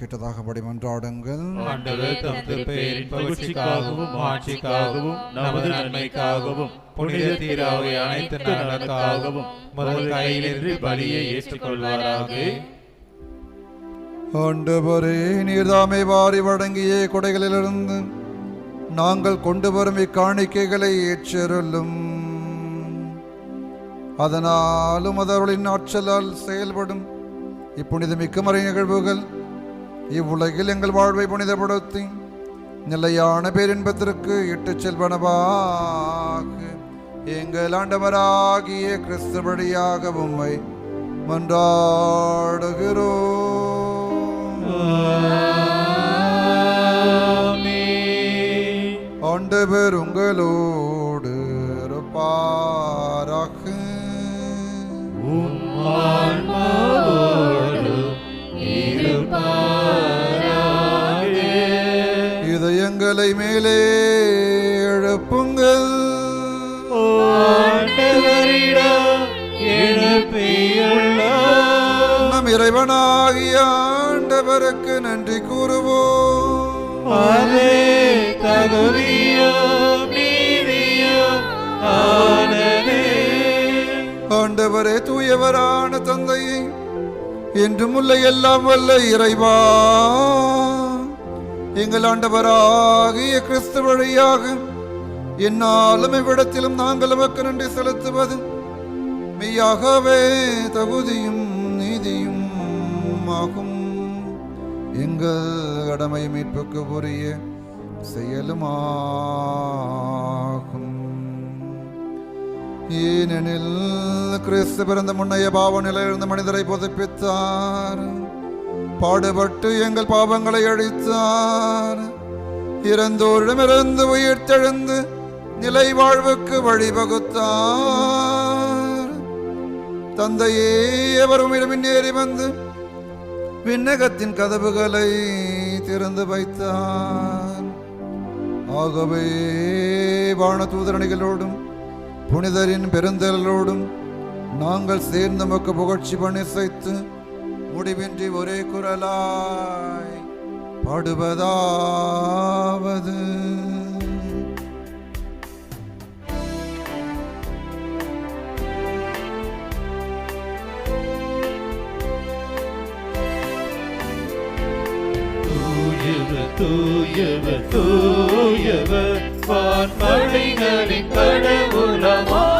கேட்டதாகபடி மன்றாடுங்கள் ஆண்டவர் தமது பெயரின் பகிர்ச்சிக்காகவும் ஆட்சிக்காகவும் நமது நன்மைக்காகவும் புனித தீராவை அனைத்து நலனுக்காகவும் முதல் கையிலிருந்து பலியை ஏற்றுக்கொள்வாராக. ஆண்டவரே நீர்தாமே வாரி வழங்கிய கொடைகளிலிருந்து நாங்கள் கொண்டு வரும் இக்காணிக்கைகளை ஏற்றருளும். அதனாலும் அதவர்களின் ஆற்றலால் செயல்படும். இப்புனித மிக்கமறை நிகழ்வுகள் இவ்வுலகில் எங்கள் வாழ்வை புனிதப்படுத்தி நிலையான பேரின்பத்திற்கு இட்டுச் செல்வனவாக எங்கள் ஆண்டவராகிய கிறிஸ்து வழியாக உம்மை மன்றாடுகிறோம் ஆண்டவர் உங்களோடு இருப்பாராக இதயங்களை மேலே எழுப்புங்கள். நம் இறைவனாகிய ஆண்டவருக்கு நன்றி கூறுவோம். ஆண்டவரே தூயவரான தந்தையை என்றும் உள்ள எல்லாம் வல்ல இறைவா. எங்கள் ஆண்டவராகிய கிறிஸ்து வழியாக என்னாலும் இவ்விடத்திலும் நாங்கள் உமக்கு நன்றி செலுத்துவது. மெய்யாகவே தகுதியும் நீதியும் ஆகும். எங்கள் கடமை மீட்புக்கு உரிய செயலுமாகும் ஏனெனில் கிறிஸ்து பிறந்த முன்னைய பாவ நிலையிலிருந்து மனிதரை புதுப்பித்தார். பாடுபட்டு எங்கள் பாவங்களை அழித்தார். இறந்தோரிடமிருந்து உயிர்த்தெழுந்து நிலை வாழ்வுக்கு வழிவகுத்தார். தந்தையே எவரும் உம்மிடம் வந்து விண்ணகத்தின் கதவுகளை திறந்து வைத்தார். ஆகவே வான தூதரணிகளோடும் புனிதரின் பெருந்தலோடும் நாங்கள் சேர்ந்து நமக்கு புகழ்ச்சி பணி செய்து முடிவின்றி ஒரே குரலாய் பாடுவதாவது. தூயவர் தூயவர் தூயவர் கடவுளமா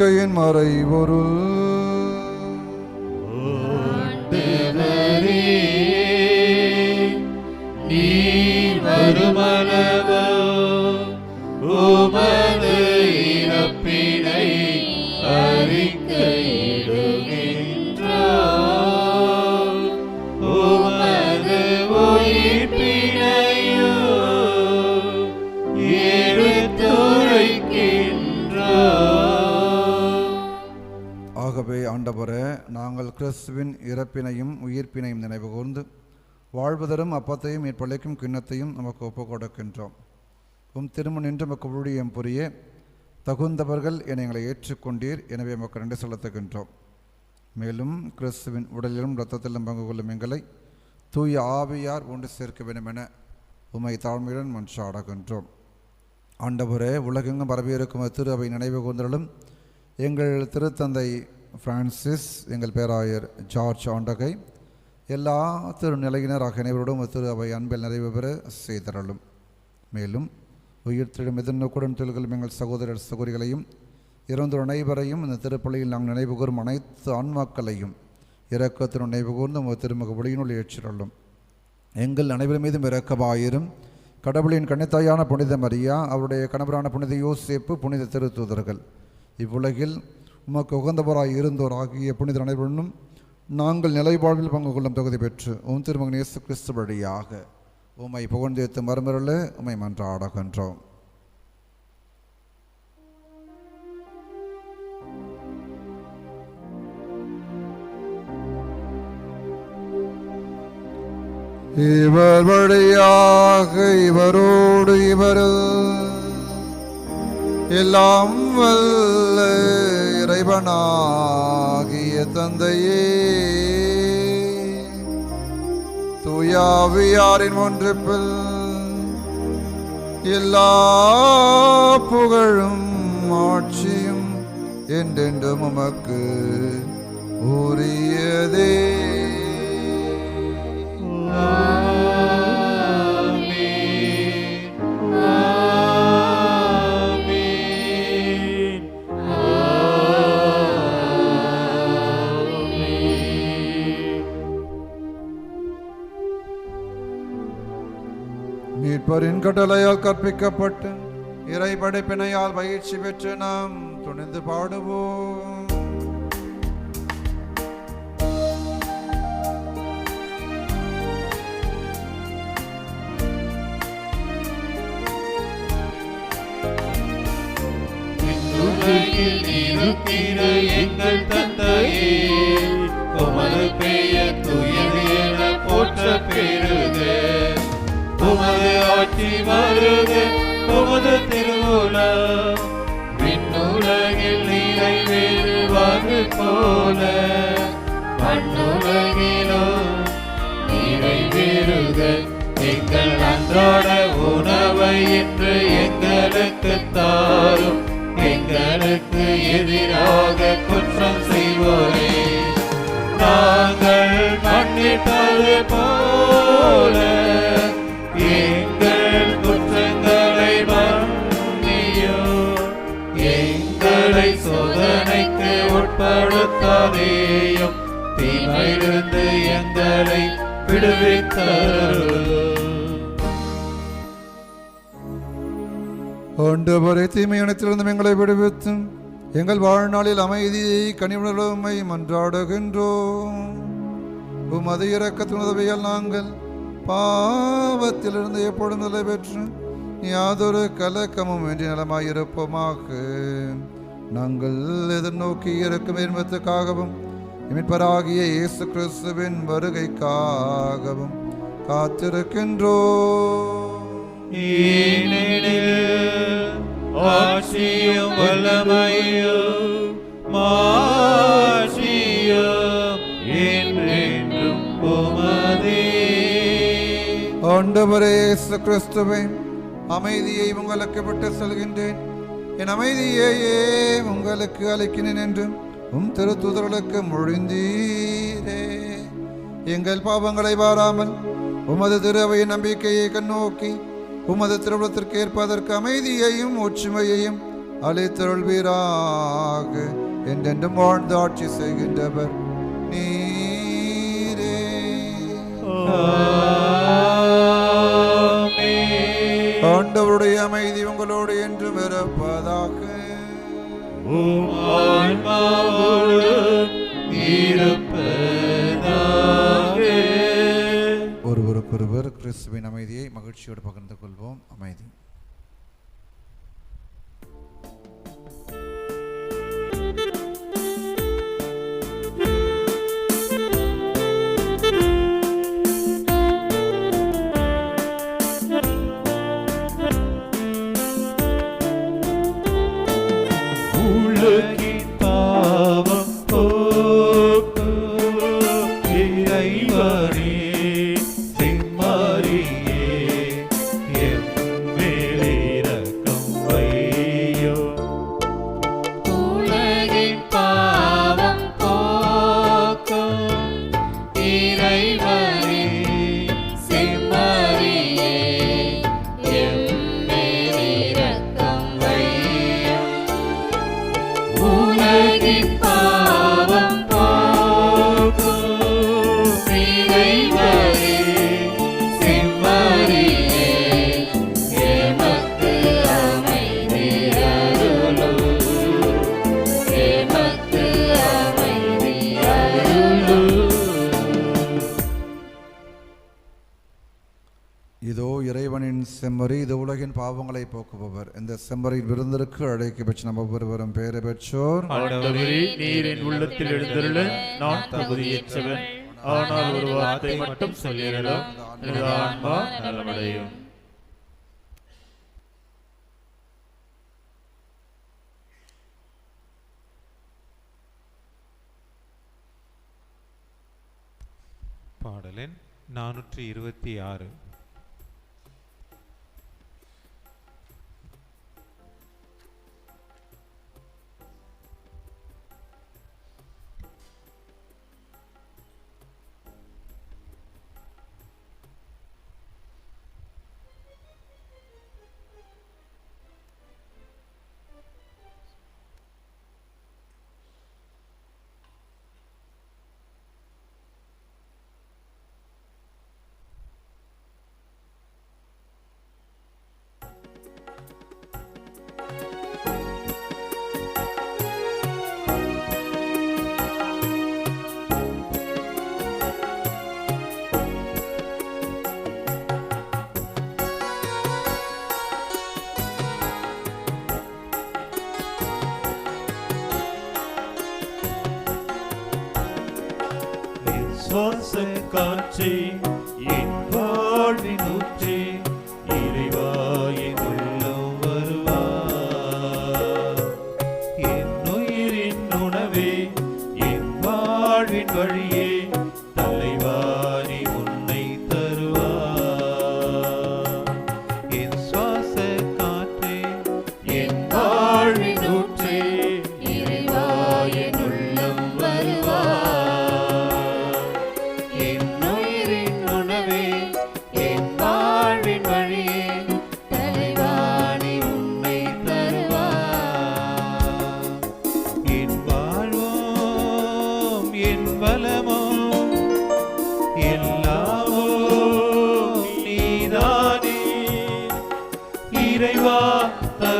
நம்பிக்கையின் மறைபொருள் ஆண்டவரே, நீர் உமது இறப்பே கிறிஸ்துவின் இறப்பினையும் உயிர்ப்பினையும் நினைவு கூர்ந்து வாழ்வதரும் அப்பத்தையும் மீட்பளிக்கும் கிண்ணத்தையும் நமக்கு ஒப்புக் கொடுக்கின்றோம் உம் திருமண் நின்று நமக்கு ஊழியம் புரிய. தகுந்தவர்கள் என எங்களை ஏற்றுக்கொண்டீர். எனவே நமக்கு நன்றி செலுத்துகின்றோம். மேலும் கிறிஸ்துவின் உடலிலும் இரத்தத்திலும் பங்கு கொள்ளும் எங்களை தூய ஆவியார் ஒன்று சேர்க்க வேண்டும் என உமை தாழ்மையுடன் மன்றாடுகின்றோம். ஆண்டவரே உலகெங்கும் பரவியிருக்கும் திரு அவை நினைவு கூர்ந்தலும் எங்கள் திருத்தந்தை ஃப்ரான்சிஸ் எங்கள் பேராயர் ஜார்ஜ் ஆண்டகை எல்லா திருநிலையினராக அனைவரோடும் திரு அவை அன்பில் நிறைவு பெற செய்தரலும் மேலும் உயிர்த்திடும் எதிர்நோக்குடன் தொழில்களும் எங்கள் சகோதரர் சகோதரிகளையும் இறந்தோர் அனைவரையும் இந்த திருப்பள்ளியில் நாங்கள் நினைவு கூறும் அனைத்து ஆன்மாக்களையும் இறக்கத்தின் நினைவு கூர்ந்து உங்கள் திருமுக ஒளியினுள் ஏற்றிரலும் எங்கள் அனைவர் மீதும் இறக்கவாயிரும் கடவுளின் கண்ணித்தாயான புனித மரியா அவருடைய கணவரான புனித யோசிப்பு புனித திருத்தூதர்கள். இவ்வுலகில் உமக்கு உகந்தவராய் இருந்தோர் ஆகிய புனித அனைவருடனும் நாங்கள் நிலைப்பாடில் பங்கு கொள்ளும் தொகுதி பெற்று உம் திருமகன் இயேசு கிறிஸ்து வழியாக உம்மை புகழ்ந்தேத்து மறுமருள உம்மை மன்றாடுகின்றோம். இவர் வழியாக இவரோடு இவர் எல்லாம் வல்ல தகப்பனாகிய தந்தையே தூயாவியாரின் ஒன்றிப்பில் எல்லா புகழும் ஆட்சியும் என்றென்றும் உமக்கு உரியதே. மீட்பரின் கட்டளையால் கற்பிக்கப்பட்டு இறை படைப்பினையால் பயிற்சி பெற்று நாம் துணிந்து பாடுவோம். எங்கள் உமது ஆட்சி வருக உமது திருவுலம் விண்ணுலகில் நிறைவேறுவது போல. மண்ணுலகிலும் நிறைவேறுக எங்கள் அன்றாட உணவை என்று எங்களுக்கு தாரும். எங்களுக்கு எதிராக குற்றம் ஆண்டவரை தீமையனத்திலிருந்து எங்களை விடுவித்தும். எங்கள் வாழ்நாளில் அமைதியை கனிவுணர்வுமை மன்றாடுகின்றோம். உமது இறக்கத்தின் உதவியால் நாங்கள் பாவத்திலிருந்து எப்பொழுது நிலை பெற்று யாதொரு கலக்கமும் இன்றி நலமாயிருப்போமாக. நாங்கள் எதிர்நோக்கி இருக்கும் இன்பத்துக்காகவும் இமிப்பராகிய இயேசு கிறிஸ்துவின் வருகைக்காகவும் காத்திருக்கின்றோம் ஏனெனில் ஆட்சியும் வல்லமையும் மாட்சியும் என்றென்றும் உமதே. ஆண்டவரே இயேசு கிறிஸ்துவே அமைதியை உங்களுக்கு விட்டு செல்கின்றேன். என் அமைதியையே உங்களுக்கு அளிக்கிறேன் என்றும் உம் திருத்துதர்களுக்கு மொழிந்தீரே எங்கள் பாவங்களை வாராமல் உமது திருவை நம்பிக்கையை கண்ணோக்கி உமது திருவிழத்திற்கு ஏற்பதற்கு அமைதியையும் ஒற்றுமையையும் அளித்தருள்வீராக என்றென்றும் வாழ்ந்து ஆட்சி செய்கின்றவர் நீரே. ஆண்டவருடைய அமைதி உங்களோடு என்று இருப்பதாக. ஒருவருக்கொருவர் கிறிஸ்துவின் அமைதியை மகிழ்ச்சியோடு பகிர்ந்து கொள்வோம். அமைதி. உலகின் பாவங்களை போக்குபவர். இந்த செம்மறியின் விருந்திற்கு அழைக்க பெற்ற நம்ம ஒவ்வொருவரும் பெயரை பெற்றோர். ஆண்டவரே நீர் என் உள்ளத்தில் எழுந்தருள நான் தகுதியற்றவன் ஆனால் ஒரு வார்த்தை மட்டும் சொல்லிடலாம் ஆன்மா நலமடையும். பாடலெண் நானூற்றி இருபத்தி ஆறு.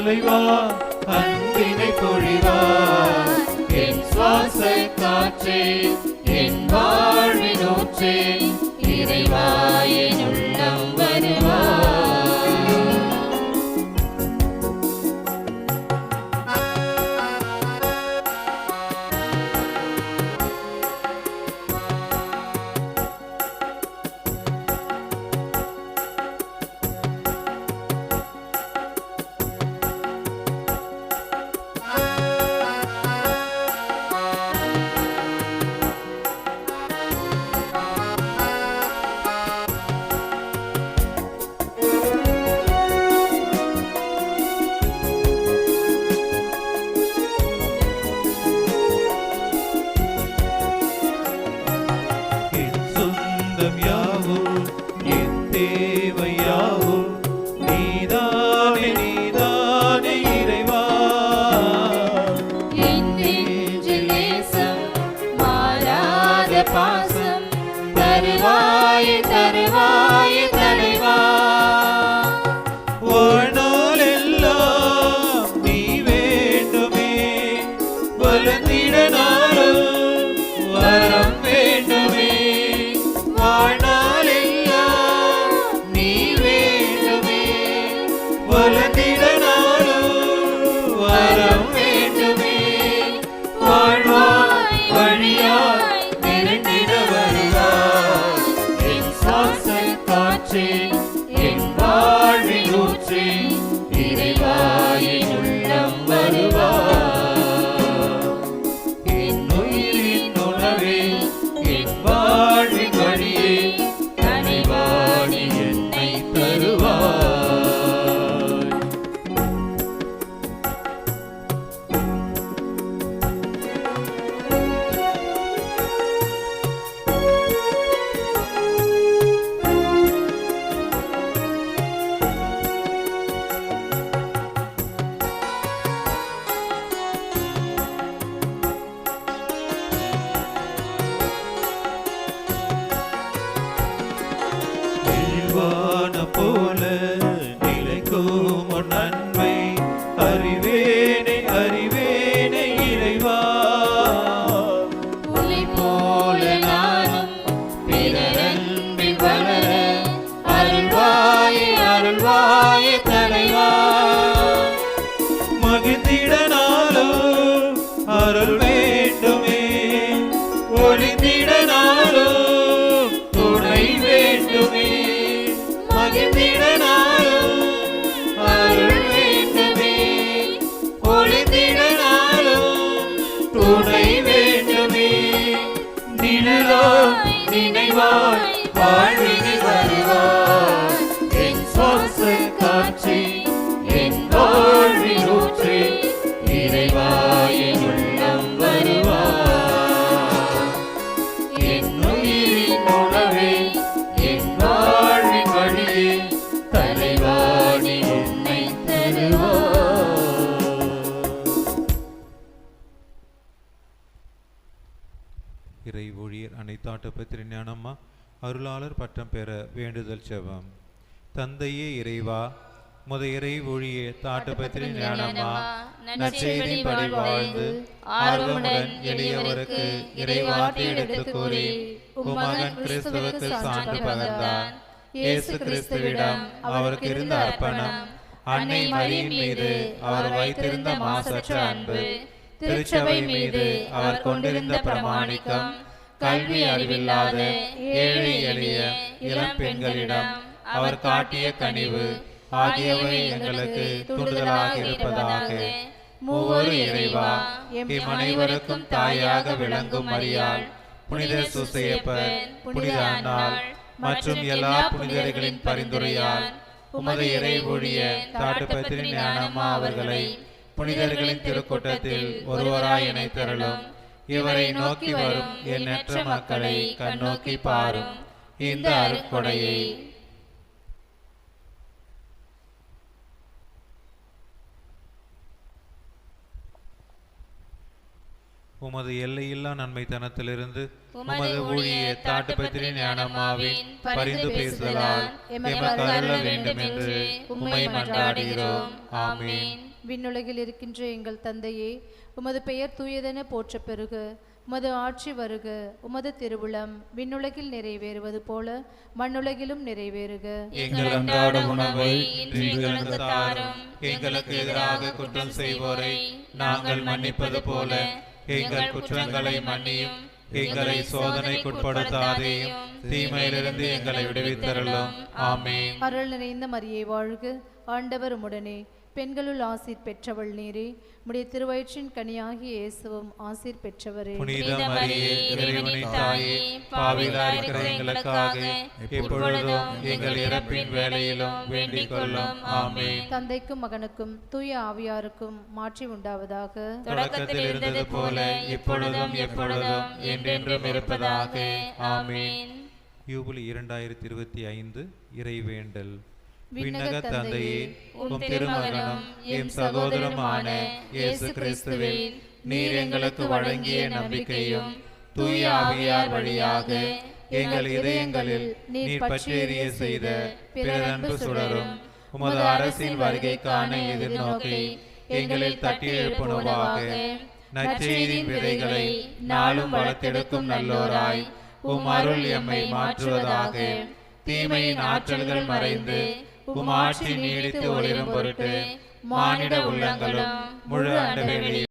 இறைவா அன்பினை பொழிவா. என் சுவாச காற்றே என் வாழ்வினோற்றே இறைவா என் அனைத்தாட்டு பத்திரி ஞானம்மா அருளாளர் பட்டம் பெற வேண்டுதல் செவம் தந்தையே இறைவா முத இறை ஊழிய தாட்டு பத்திரி ஞானம்மா நற்செய்திப்படி வாழ்ந்து ஆர்வமுடன் எளியவருக்கு இறைவார்த்தை எடுத்துக் கூறி உமகன் கிறிஸ்துவுக்கு சான்று பகர்ந்தார் இயேசு கிறிஸ்துவிடம் அவருக்கு இருந்த அர்ப்பணம் அன்னை மரியின் மீது அவர் வைத்திருந்த மாசற்ற அன்பு திருச்சபை மீது அவர் கொண்டிருந்த பிரமாணிக்கம் கல்வி அறிவில்லாத ஏழை எளிய இளம் பெண்களிடம் அவர் காட்டிய கனிவு ஆகியவை எங்களுக்கு தூண்டுதலாக இருப்பதாக. மூவொரு இறைவா எம் அனைவருக்கும் தாயாக விளங்கும் மரியாள் புனித சுசையப்பர் புனித அண்ணாள் மற்றும் எல்லா புனிதர்களின் பரிந்துரையால் உமது இறை ஊழிய தாட்டுப்பத்திரி ஞானம்மா அவர்களை புனிதர்களின் திருக்கூட்டத்தில் ஒருவராய் இணைத்தருளும். இவரை நோக்கி வரும் எண்ணற்ற மக்களை கண்ணோக்கி பாரும் இந்த அருட்கொடையை உமது எல்லையில்லா நன்மைத்தனத்திலிருந்து உமது ஊழிய தாட்டுப்பத்திரி ஞானம்மாவின் பரிந்து பேசுதலால் எமக்கு அருள வேண்டும் என்று உம்மை மன்றாடுகிறோம். ஆமென். விண்ணுலகில் இருக்கின்ற எங்கள் தந்தையே உமது பெயர் தூயதென போற்ற பெருக உமது ஆட்சி வருக. உமது திருவுளம் விண்ணுலகில் நிறைவேறுவது போல மண்ணுலகிலும் நிறைவேறுக. எங்கள் அன்றாட உணவை எங்களுக்கு தாரும். எங்களுக்கு எதிராக குற்றம் செய்வோரை நாங்கள் மன்னிப்பது போல எங்கள் குற்றங்களை மன்னியும். எங்களை சோதனைக்குட்படுத்தாதேயும் தீமையிலிருந்து எங்களை விடுவித்தருளும். ஆமென். அருள் நிறைந்த மரியே வாழ்க. ஆண்டவர் உம்முடனே பெண்களுள் ஆசீர் பெற்றவள் நீரே. உடைய திருவயிற்றின் கனியாகிய இயேசுவும் ஆசீர் பெற்றவரே. புனித மரியே இறைவனின் தாயே பாவிலா இருக்கிற எங்களுக்காக இப்பொழுதும் எங்கள் இறப்பின் வேளையிலும் வேண்டிக் கொள்ளும். ஆமென். தந்தைக்கும் மகனுக்கும் தூய ஆவியாருக்கும் மாற்றி உண்டாவதாக. தொடக்கத்தில் இருந்தது போல இப்பொழுதும் எப்பொழுதும் என்றென்றும் இருப்பதாக. ஆமென். யூபிலி இரண்டாயிரத்தி இருபத்தி ஐந்து இறைவேண்டல். விண்ணக தந்தையே உம் திருமகனும் எம் சகோதரமான இயேசு கிறிஸ்துவில் நீர் எங்களுக்கு வழங்கிய நம்பிக்கையும் தூய ஆவியார் வழியாக எங்கள் இதயங்களில் நீர் பற்றேறிய செய்த பிறரன்பு சுடரும். உமது அரசின் வருகைக்கான எதிர்நோக்கை எங்களில் தட்டி எழுப்புணவாக நற்செய்தியின் விதைகளை நாளும் வளர்த்தெடுக்கும் நல்லோராய் உம் அருள் எம்மை மாற்றுவதாக. தீமையின் ஆற்றல்கள் மறைந்து உமாட்சி நீடித்து ஒளிரும் பொருட்டு மானிட உள்ளங்களும் முழு அண்டவெளியும்